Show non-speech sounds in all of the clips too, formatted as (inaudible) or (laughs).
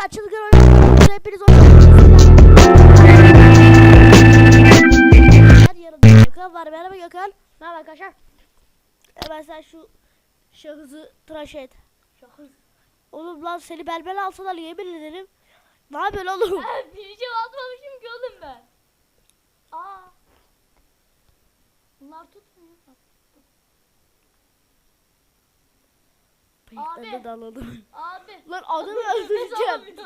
arkadaşlar çılgın oyuncularımıza hepiniz hoş geldiniz. Yanımda Gökhan var. Merhaba Gökhan. Merhaba arkadaşlar. Hemen sen şu şahızı tıraş et. Şahıs. Oğlum lan seni belbel alsalar yemin ederim. Ne yapıyorsun oğlum? Ben birinci atmamışım ki oğlum ben. Aa. Bunlar tutmuyor. Abi. daladım. Abi. Lan adamı öldüreceğim.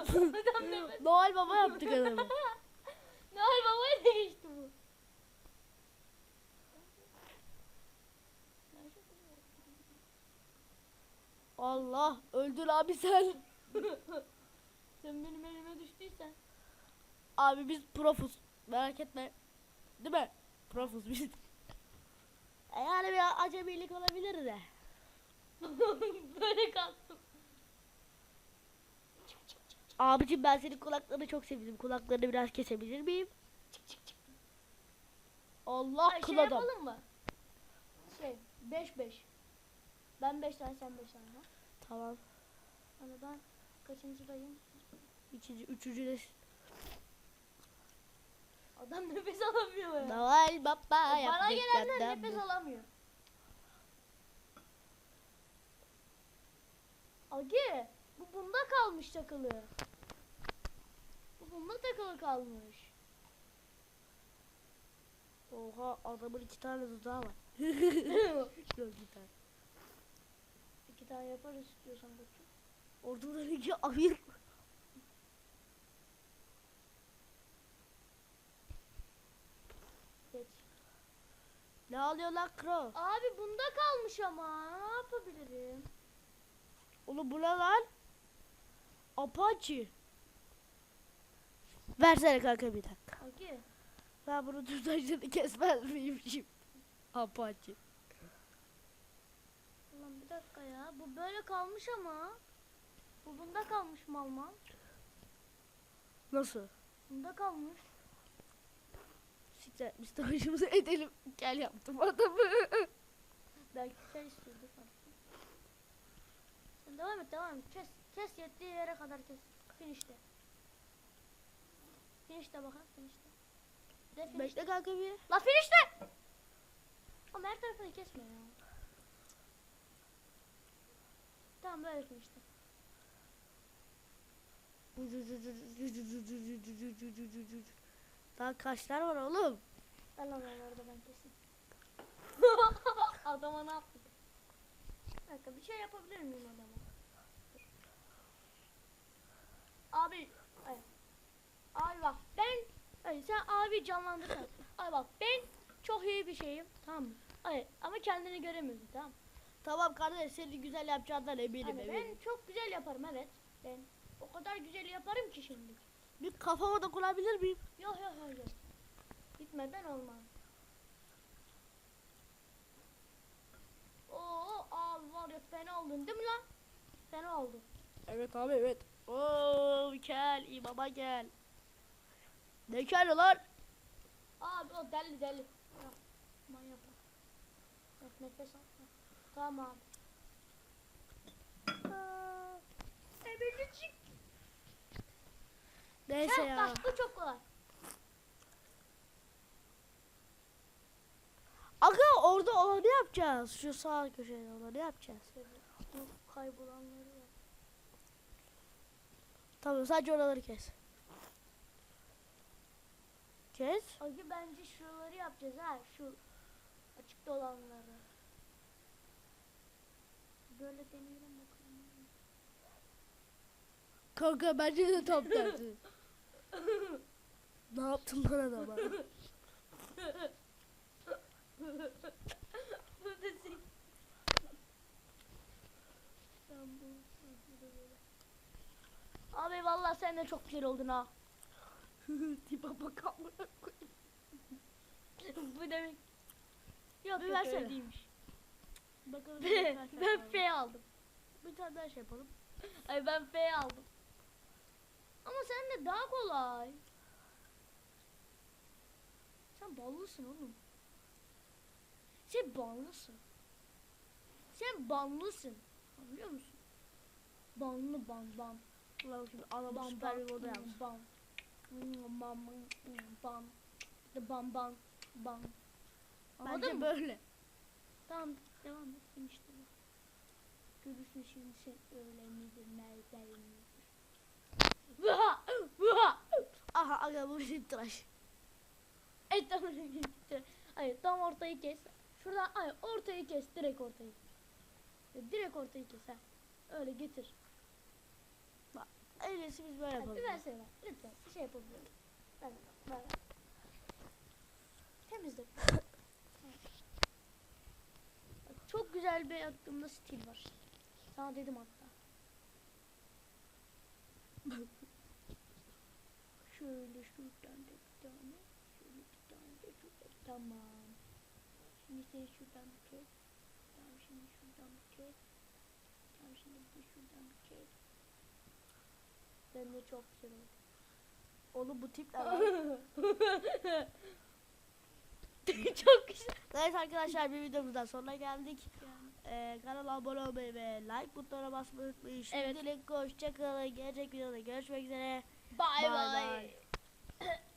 (laughs) Noel Baba yaptık adamı. (laughs) Noel Baba'ya değişti bu. Allah öldür abi sen. (laughs) Sen benim elime düştüysen. Abi biz profuz. Merak etme. Değil mi? Profuz biz. E Yani bir acemilik olabilir de. (laughs) Böyle kalktım. Abicim ben senin kulaklarını çok sevdim. Kulaklarını biraz kesebilir miyim? Allah Ay, kıl şey adam. yapalım mı? Şey 5 5. Ben 5 tane sen 5 tane. Tamam. Hani ben kaçıncıdayım? İkinci, üçüncü de Adam nefes alamıyor ya. Noel Baba Bana yaptık gelenler nefes alamıyor. Agi bu bunda kalmış takılı. Bu bunda takılı kalmış. Oha adamın iki tane dudağı var. (laughs) Yok bir tane. İki tane yaparız istiyorsan bakayım. Ortadan iki ayır. Geç. Ne alıyor lan Kro? Abi bunda kalmış ama ne yapabilirim? Oğlum bu lan? Apache. Versene kanka bir dakika. Agi Ben bunu tutacını kesmez miyim şimdi? Apache. ulan bir dakika ya bu böyle kalmış ama. Bu bunda kalmış Malman. Nasıl? Bunda kalmış. Siktir de başımıza edelim. Gel yaptım adamı. Belki sen istiyordun. Sen devam et devam et. Kes. Kes yettiği yere kadar kes. Finish'te. Finish'te bakalım finish'te. De finish'te. Bekle kanka bir. La finish'te! Ama her tarafını kesme ya. Tamam böyle finish'te. Daha kaçlar var oğlum? Ben orada ben kesin. (laughs) Adama ne yaptık? Dakika bir şey yapabilir miyim adama? Abi ay. Abi bak ben ay sen abi canlandırsana. Ay bak ben çok iyi bir şeyim tamam mı? Ay ama kendini göremiyorsun tamam mı? Tamam kardeş seni güzel yapacağından eminim eminim. ben çok güzel yaparım evet. Ben o kadar güzel yaparım ki şimdi. Bir kafama dokunabilir miyim? Yok yok yok. Gitmeden olmaz. Oo abi var ya fena oldun değil mi lan? Oldun. Evet abi evet. Oo gel imama gel. Ne gel lan? Abi o deli deli. Ya, manyak bak. Nefes al. Tamam. Aa, Ebecik. Neyse ya. bak bu çok kolay. Aga orada olanı yapacağız. Şu sağ köşede olanı yapacağız. Kaybolanları var. Tamam sadece oraları kes. Kes. Agi bence şuraları yapacağız ha. Şu açıkta olanları. Böyle deneyelim bakalım. Kanka bence de tam tersi. (laughs) ne yaptın lan adama? Abi (laughs) sen de çok güzel oldun ha. (laughs) Tipe bak amına koyayım. Bu demek. Yok Bir yok versene. öyle değilmiş. Bakalım. (laughs) Ben, kaç ben F aldım. Bir tane daha şey yapalım. Ay ben F aldım. Ama sen de daha kolay. Sen ballısın oğlum. Sen ballısın. Sen banlısın. Anlıyor musun? Banlı ban ban. Ulan şimdi Bam süper bir moda yapmış. bam. Bam bam bam. Bam bam. Anladın mı? böyle. Tamam devam et işte. Görürsün şimdi sen öyle midir nerede midir. Aha aga bu bizim tıraş. Et tamam gitti. Hayır tam ortayı kes. Şuradan hayır ortayı kes direkt ortayı. Direkt ortayı kes ha. Öyle getir. İyisi biz böyle yapalım. bir versene ver. Lütfen bir şey yapabilirim. Ver ver. Bak, Çok güzel bir aklımda stil var. Sana dedim hatta. (laughs) Şöyle şuradan da bir tane. Şöyle bir tane de şurada. Tamam. Şimdi seni şuradan bir kes. Tamam şimdi şuradan bir kes. Tamam şimdi bir şuradan bir kes. Ben de (laughs) çok güzel oldu. Oğlum bu tip çok güzel. Evet arkadaşlar bir videomuzdan sonuna geldik. Ee, kanala abone olmayı ve like butonuna basmayı unutmayın. Evet. Şimdilik hoşçakalın. Gelecek videoda görüşmek üzere. Bye Bye bye. (laughs)